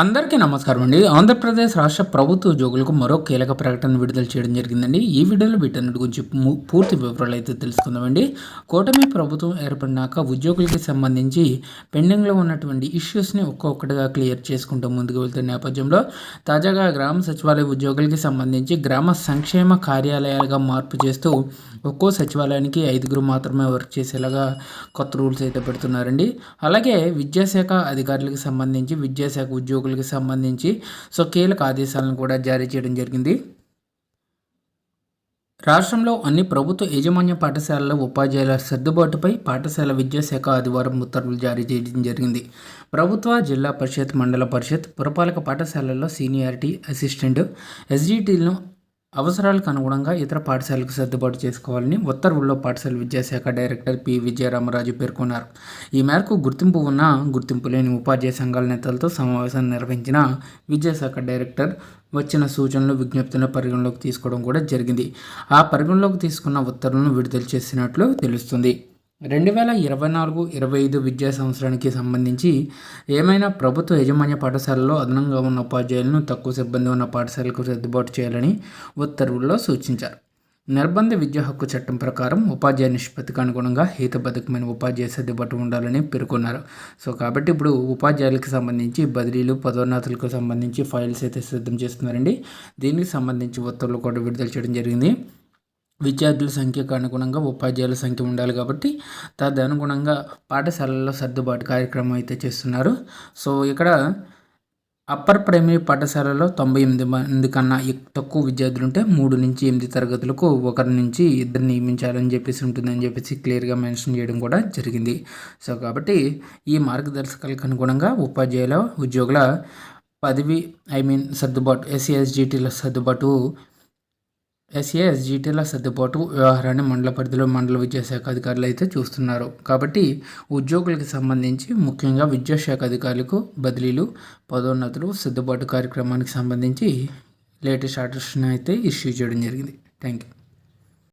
అందరికీ నమస్కారం అండి. ఆంధ్రప్రదేశ్ రాష్ట్ర ప్రభుత్వ ఉద్యోగులకు మరో కీలక ప్రకటన విడుదల చేయడం జరిగిందండి. ఈ వీడియోలో వీటన్నిటి గురించి పూర్తి వివరాలు అయితే తెలుసుకుందామండి. కూటమి ప్రభుత్వం ఏర్పడినాక ఉద్యోగులకి సంబంధించి పెండింగ్లో ఉన్నటువంటి ఇష్యూస్ని ఒక్కొక్కటిగా క్లియర్ చేసుకుంటూ ముందుకు వెళ్తున్న నేపథ్యంలో తాజాగా గ్రామ సచివాలయ ఉద్యోగులకి సంబంధించి గ్రామ సంక్షేమ కార్యాలయాలుగా మార్పు చేస్తూ ఒక్కో సచివాలయానికి ఐదుగురు మాత్రమే వర్క్ చేసేలాగా కొత్త రూల్స్ అయితే పెడుతున్నారండి. అలాగే విద్యాశాఖ అధికారులకు సంబంధించి విద్యాశాఖ ఉద్యోగులకు సంబంధించి సో కీలక ఆదేశాలను కూడా జారీ చేయడం జరిగింది. రాష్ట్రంలో అన్ని ప్రభుత్వ యాజమాన్య పాఠశాలల ఉపాధ్యాయుల సర్దుబాటుపై పాఠశాల విద్యాశాఖ ఆదివారం ఉత్తర్వులు జారీ చేయడం జరిగింది. ప్రభుత్వ జిల్లా పరిషత్ మండల పరిషత్ పురపాలక పాఠశాలల్లో సీనియారిటీ అసిస్టెంట్ ఎస్జిటీలను అవసరాలకు అనుగుణంగా ఇతర పాఠశాలకు సర్దుబాటు చేసుకోవాలని ఉత్తర్వుల్లో పాఠశాల విద్యాశాఖ డైరెక్టర్ పి. విజయరామరాజు పేర్కొన్నారు. ఈ మేరకు గుర్తింపు ఉన్న గుర్తింపు లేని ఉపాధ్యాయ సంఘాల నేతలతో సమావేశం నిర్వహించిన విద్యాశాఖ డైరెక్టర్ వచ్చిన సూచనలు విజ్ఞప్తులను పరిగణలోకి తీసుకోవడం కూడా జరిగింది. ఆ పరిగణలోకి తీసుకున్న ఉత్తర్వులను విడుదల చేసినట్లు తెలుస్తుంది. రెండు వేల ఇరవై నాలుగు ఇరవై ఐదు విద్యా సంవత్సరానికి సంబంధించి ఏమైనా ప్రభుత్వ యాజమాన్య పాఠశాలలో అదనంగా ఉన్న ఉపాధ్యాయులను తక్కువ సిబ్బంది ఉన్న పాఠశాలకు సర్దుబాటు చేయాలని ఉత్తర్వుల్లో సూచించారు. నిర్బంధ విద్యా హక్కు చట్టం ప్రకారం ఉపాధ్యాయ నిష్పత్తికి అనుగుణంగా హేతుబద్ధకమైన ఉపాధ్యాయ సర్దుబాటు ఉండాలని పేర్కొన్నారు. సో కాబట్టి ఇప్పుడు ఉపాధ్యాయులకు సంబంధించి బదిలీలు పదోన్నతులకు సంబంధించి ఫైల్స్ అయితే సిద్ధం చేస్తున్నారండి. దీనికి సంబంధించి ఉత్తర్వులు కూడా విడుదల చేయడం జరిగింది. విద్యార్థుల సంఖ్యకు అనుగుణంగా ఉపాధ్యాయుల సంఖ్య ఉండాలి కాబట్టి తదనుగుణంగా పాఠశాలల్లో సర్దుబాటు కార్యక్రమం అయితే చేస్తున్నారు. సో ఇక్కడ అప్పర్ ప్రైమరీ పాఠశాలలో తొంభై ఎనిమిది మంది కన్నా తక్కువ విద్యార్థులు ఉంటే మూడు నుంచి ఎనిమిది తరగతులకు ఒకరి నుంచి ఇద్దరు నియమించాలని చెప్పేసి ఉంటుందని చెప్పేసి క్లియర్గా మెన్షన్ చేయడం కూడా జరిగింది. సో కాబట్టి ఈ మార్గదర్శకాలకు అనుగుణంగా ఉపాధ్యాయుల ఉద్యోగుల పదవి ఐ మీన్ సర్దుబాటు ఎస్సీఎస్జిటీల సర్దుబాటు ఎస్ఏ ఎస్జిటీల సర్దుబాటు వ్యవహారాన్ని మండల పరిధిలో మండల విద్యాశాఖ అధికారులు అయితే చూస్తున్నారు. కాబట్టి ఉద్యోగులకు సంబంధించి ముఖ్యంగా విద్యాశాఖ అధికారులకు బదిలీలు పదోన్నతులు సర్దుబాటు కార్యక్రమానికి సంబంధించి లేటెస్ట్ ఆర్డర్స్ని అయితే ఇష్యూ చేయడం జరిగింది. Thank you